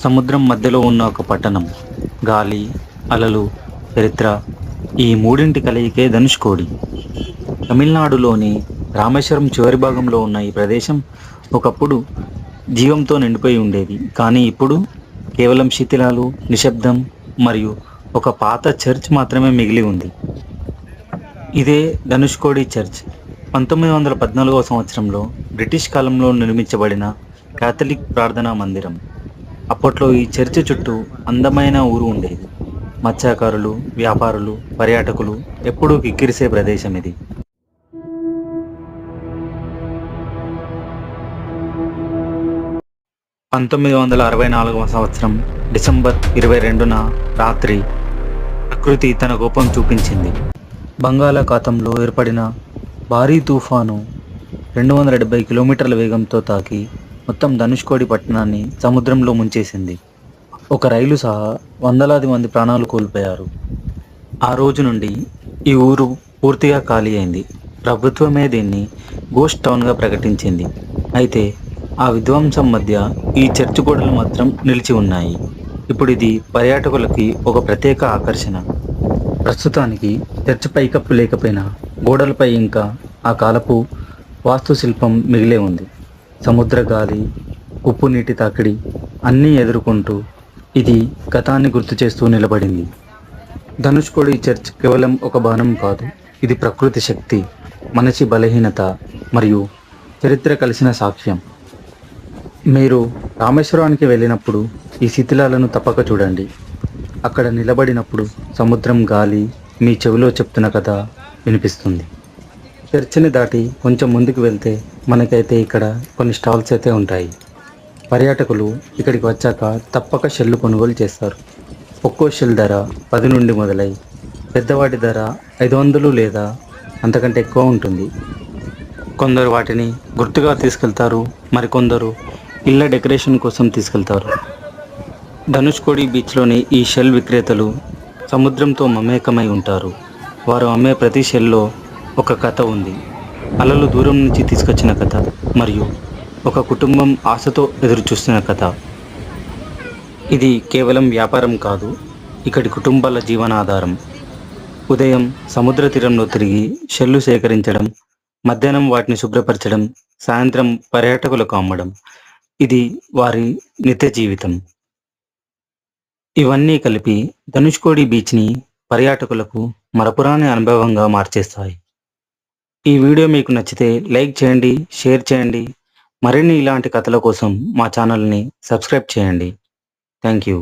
సముద్రం మధ్యలో ఉన్న ఒక పట్టణం. గాలి అలలు చరిత్ర ఈ మూడింటి కలయికే ధనుష్కోడి తమిళనాడులోని రామేశ్వరం చివరి భాగంలో ఉన్న ఈ ప్రదేశం ఒకప్పుడు జీవంతో నిండిపోయి ఉండేది. కానీ ఇప్పుడు కేవలం శిథిలాలు నిశ్శబ్దం మరియు ఒక పాత చర్చ్ మాత్రమే మిగిలి ఉంది. ఇదే ధనుష్కోడి చర్చ్. పంతొమ్మిది వందల పద్నాలుగవ సంవత్సరంలో బ్రిటిష్ కాలంలో నిర్మించబడిన కాథలిక్ ప్రార్థనా మందిరం. అప్పట్లో ఈ చర్చి చుట్టూ అందమైన ఊరు ఉండేది. మత్స్యకారులు వ్యాపారులు పర్యాటకులు ఎప్పుడూ కిక్కిరిసే ప్రదేశం ఇది. పంతొమ్మిది వందల అరవై నాలుగవ సంవత్సరం డిసెంబర్ ఇరవై రెండున రాత్రి ప్రకృతి తన కోపం చూపించింది. బంగాళాఖాతంలో ఏర్పడిన భారీ తుఫాను రెండు వందల డెబ్బై కిలోమీటర్ల వేగంతో తాకి మొత్తం ధనుష్కోడి పట్టణాన్ని సముద్రంలో ముంచేసింది. ఒక రైలు సహా వందలాది మంది ప్రాణాలు కోల్పోయారు. ఆ రోజు నుండి ఈ ఊరు పూర్తిగా ఖాళీ అయింది. ప్రభుత్వమే దీన్ని గోస్ట్ టౌన్గా ప్రకటించింది. అయితే ఆ విధ్వంసం మధ్య ఈ చర్చి గోడలు మాత్రం నిలిచి ఉన్నాయి. ఇప్పుడు ఇది పర్యాటకులకి ఒక ప్రత్యేక ఆకర్షణ. ప్రస్తుతానికి చర్చ్ పైకప్పు లేకపోయినా గోడలపై ఇంకా ఆ కాలపు వాస్తుశిల్పం మిగిలే ఉంది. సముద్ర గాలి ఉప్పు నీటి తాకిడి అన్నీ ఎదుర్కొంటూ ఇది గతాన్ని గుర్తు చేస్తూ నిలబడింది. ధనుష్కోడి చర్చ్ కేవలం ఒక బాణం కాదు ఇది ప్రకృతి శక్తి మనిషి బలహీనత మరియు చరిత్ర కలిసిన సాక్ష్యం. మీరు రామేశ్వరానికి వెళ్ళినప్పుడు ఈ శిథిలాలను తప్పక చూడండి. అక్కడ నిలబడినప్పుడు సముద్రం గాలి మీ చెవిలో చెప్తున్న కథ వినిపిస్తుంది. చర్చిని దాటి కొంచెం ముందుకు వెళ్తే మనకైతే ఇక్కడ కొన్ని స్టాల్స్ అయితే ఉంటాయి. పర్యాటకులు ఇక్కడికి వచ్చాక తప్పక షెల్లు కొనుగోలు చేస్తారు. ఒక్కో షెల్ ధర పది నుండి మొదలై పెద్దవాటి ధర ఐదు వందలు లేదా అంతకంటే ఎక్కువ ఉంటుంది. కొందరు వాటిని గుర్తుగా తీసుకెళ్తారు మరికొందరు ఇళ్ళ డెకరేషన్ కోసం తీసుకెళ్తారు. ధనుష్కోడి బీచ్లోని ఈ షెల్ విక్రేతలు సముద్రంతో మమేకమై ఉంటారు. వారు అమ్మే ప్రతి షెల్లో ఒక కథ ఉంది. అలలు దూరం నుంచి తీసుకొచ్చిన కథ మరియు ఒక కుటుంబం ఆశతో ఎదురుచూస్తున్న కథ. ఇది కేవలం వ్యాపారం కాదు ఇక్కడి కుటుంబాల జీవనాధారం. ఉదయం సముద్ర తీరంలో తిరిగి షెల్లు సేకరించడం మధ్యాహ్నం వాటిని శుభ్రపరచడం సాయంత్రం పర్యాటకులకు అమ్మడం. ఇది వారి నిత్య జీవితం. ఇవన్నీ కలిపి ధనుష్కోడి బీచ్ని పర్యాటకులకు మరపురాని అనుభవంగా మార్చేస్తాయి. ఈ వీడియో మీకు నచ్చితే లైక్ చేయండి షేర్ చేయండి. మరిన్ని ఇలాంటి కథల కోసం మా ఛానల్ని సబ్స్క్రైబ్ చేయండి. Thank you.